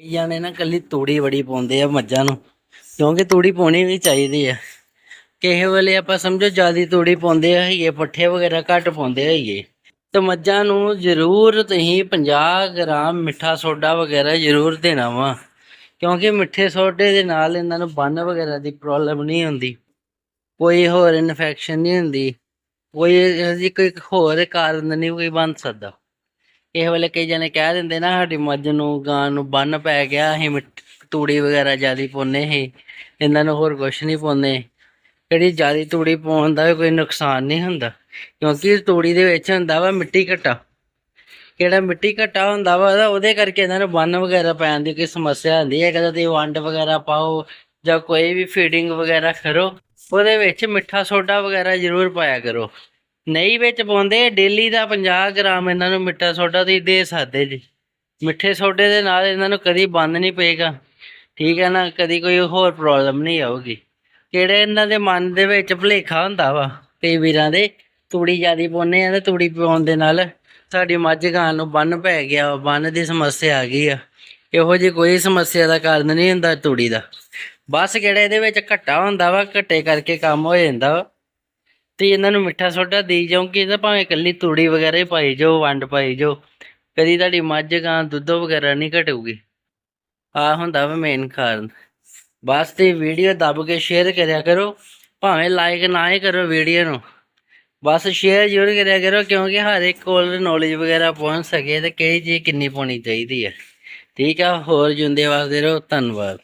ਕਈ ਜਾਣੇ ਨਾ ਕੱਲੀ ਤੂੜੀ ਬੜੀ ਪਾਉਂਦੇ ਆ ਮੱਝਾਂ ਨੂੰ, ਕਿਉਂਕਿ ਤੂੜੀ ਪਾਉਣੀ ਵੀ ਚਾਹੀਦੀ ਆ। ਕਿਸੇ ਵੇਲੇ ਆਪਾਂ ਸਮਝੋ ਜਿਆਦੀ ਤੂੜੀ ਪਾਉਂਦੇ ਆ ਹੈਗੇ, ਪੱਠੇ ਵਗੈਰਾ ਘੱਟ ਪਾਉਂਦੇ ਹੈਗੇ। ਤੇ ਮੱਝਾਂ ਨੂੰ ਜ਼ਰੂਰ ਤੁਸੀਂ 50 ਗ੍ਰਾਮ ਮਿੱਠਾ ਸੋਡਾ ਵਗੈਰਾ ਜ਼ਰੂਰ ਦੇਣਾ ਵਾ, ਕਿਉਂਕਿ ਮਿੱਠੇ ਸੋਡੇ ਦੇ ਨਾਲ ਇਹਨਾਂ ਨੂੰ ਬੰਨ ਵਗੈਰਾ ਦੀ ਪ੍ਰੋਬਲਮ ਨਹੀਂ ਹੁੰਦੀ। ਕੋਈ ਹੋਰ ਇਨਫੈਕਸ਼ਨ ਨਹੀਂ ਹੁੰਦੀ, ਕੋਈ ਇਹਦੀ ਕੋਈ ਹੋਰ ਕਾਰਨ ਨਹੀਂ ਕੋਈ ਬਣ ਸਕਦਾ। ਇਹ ਵੇਲੇ ਕਈ ਜਣੇ ਕਹਿ ਦਿੰਦੇ ਨਾ ਸਾਡੀ ਮੱਝ ਨੂੰ, ਗਾਂ ਨੂੰ ਬੰਨ ਪੈ ਗਿਆ, ਅਸੀਂ ਮਿੱਠ- ਤੂੜੀ ਵਗੈਰਾ ਜਿਆਦੀ ਪਾਉਂਦੇ ਸੀ, ਇਹਨਾਂ ਨੂੰ ਹੋਰ ਕੁਝ ਨਹੀਂ ਪਾਉਂਦੇ। ਜਿਹੜੀ ਜਿਆਦੀ ਤੂੜੀ ਪਾਉਣ ਦਾ ਵੀ ਕੋਈ ਨੁਕਸਾਨ ਨਹੀਂ ਹੁੰਦਾ, ਕਿਉਂਕਿ ਤੂੜੀ ਦੇ ਵਿੱਚ ਹੁੰਦਾ ਵਾ ਮਿੱਟੀ ਘਟਾ। ਕਿਹੜਾ ਮਿੱਟੀ ਘਟਾ ਹੁੰਦਾ ਵਾ, ਉਹਦੇ ਕਰਕੇ ਇਹਨਾਂ ਨੂੰ ਬੰਨ ਵਗੈਰਾ ਪੈਣ ਦੀ ਕੋਈ ਸਮੱਸਿਆ ਹੁੰਦੀ ਹੈ। ਕਦੇ ਤੁਸੀਂ ਵੰਡ ਵਗੈਰਾ ਪਾਓ ਜਾਂ ਕੋਈ ਵੀ ਫੀਡਿੰਗ ਵਗੈਰਾ ਕਰੋ, ਉਹਦੇ ਵਿੱਚ ਮਿੱਠਾ ਸੋਡਾ ਵਗੈਰਾ ਜ਼ਰੂਰ ਪਾਇਆ ਕਰੋ। ਨਹੀਂ ਵਿੱਚ ਪਾਉਂਦੇ, ਡੇਲੀ ਦਾ 50 ਗ੍ਰਾਮ ਇਹਨਾਂ ਨੂੰ ਮਿੱਠਾ ਸੋਡਾ ਤੁਸੀਂ ਦੇ ਸਕਦੇ ਜੀ। ਮਿੱਠੇ ਸੋਡੇ ਦੇ ਨਾਲ ਇਹਨਾਂ ਨੂੰ ਕਦੀ ਬੰਦ ਨਹੀਂ ਪਏਗਾ। ਠੀਕ ਹੈ ਨਾ, ਕਦੀ ਕੋਈ ਹੋਰ ਪ੍ਰੋਬਲਮ ਨਹੀਂ ਆਊਗੀ। ਕਿਹੜੇ ਇਹਨਾਂ ਦੇ ਮਨ ਦੇ ਵਿੱਚ ਭੁਲੇਖਾ ਹੁੰਦਾ ਵਾ ਕਈ ਵੀਰਾਂ ਦੇ ਤੂੜੀ ਜਿਆਦੀ ਪਾਉਂਦੇ ਆ ਤੇ ਤੂੜੀ ਪਾਉਣ ਦੇ ਨਾਲ ਸਾਡੀ ਮੱਝ ਗਾਂ ਨੂੰ ਬੰਨ ਪੈ ਗਿਆ ਬੰਨ ਦੀ ਸਮੱਸਿਆ ਆ ਗਈ ਆ। ਇਹੋ ਜਿਹੀ ਕੋਈ ਸਮੱਸਿਆ ਦਾ ਕਾਰਨ ਨਹੀਂ ਹੁੰਦਾ ਤੂੜੀ ਦਾ। ਬਸ ਕਿਹੜਾ ਇਹਦੇ ਵਿੱਚ ਘੱਟਾ ਹੁੰਦਾ ਵਾ, ਘੱਟੇ ਕਰਕੇ ਕੰਮ ਹੋ ਜਾਂਦਾ ਵਾ। ਤੇ ਇਹਨਾਂ ਨੂੰ ਮਿੱਠਾ ਸੋਡਾ ਦੇਈ ਜਾਓਗੇ ਤਾਂ ਭਾਵੇਂ ਇਕੱਲੀ ਤੂੜੀ ਵਗੈਰਾ ਹੀ ਪਾਈ ਜਾਓ, ਵੰਡ ਪਾਈ ਜਾਓ। ਕਦੀ ਤੁਹਾਡੀ ਮੱਝ, ਗਾਂ, ਦੁੱਧ ਵਗੈਰਾ ਨਹੀਂ ਘਟੂਗੀ। ਆ ਹੁੰਦਾ ਵਾ ਮੇਨ ਕਾਰਨ। ਬਸ ਤੇ ਵੀਡੀਓ ਦੱਬ ਕੇ ਸ਼ੇਅਰ ਕਰਿਆ ਕਰੋ। ਭਾਵੇਂ ਲਾਈਕ ਨਾ ਹੀ ਕਰੋ ਵੀਡੀਓ ਨੂੰ। ਬਸ ਸ਼ੇਅਰ ਜ਼ਰੂਰ ਕਰਿਆ ਕਰੋ ਕਿਉਂਕਿ ਹਰ ਇੱਕ ਕੋਲ ਨੌਲੇਜ ਵਗੈਰਾ ਪਹੁੰਚ ਸਕੇ ਤੇ ਕਿਹੜੀ ਚੀਜ਼ ਕਿੰਨੀ ਪਾਉਣੀ ਚਾਹੀਦੀ ਹੈ। ਠੀਕ ਆ, ਹੋਰ ਜੁੰਦੇ ਵਾਸਤੇ ਰਹੋ। ਧੰਨਵਾਦ।